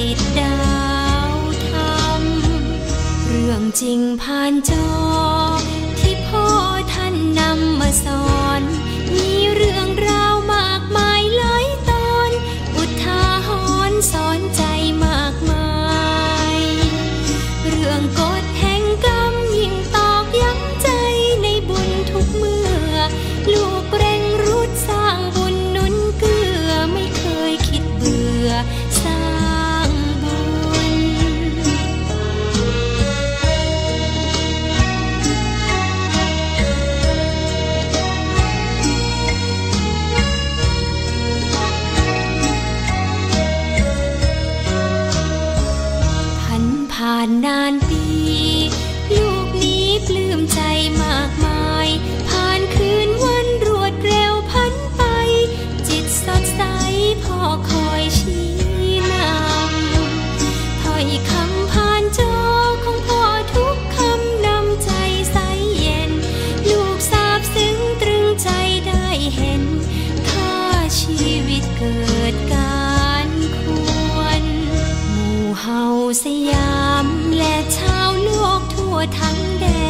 ติดดาวทำเรื่องจริงผ่านจอ ผ่านนานปี ลูกนี้ปลื้มใจมากมาย ผ่านคืนวันรวดเร็วพันไป จิตสดใสพ่อคอยชี้นำถ้อยคำผ่านจอของพ่อทุกคำนำใจใสเย็น ลูกซาบซึ้งตรึงใจได้เห็น ค่าชีวิตเกิดกา เฮาสยามและชาวโลกทั่วทั้งแดน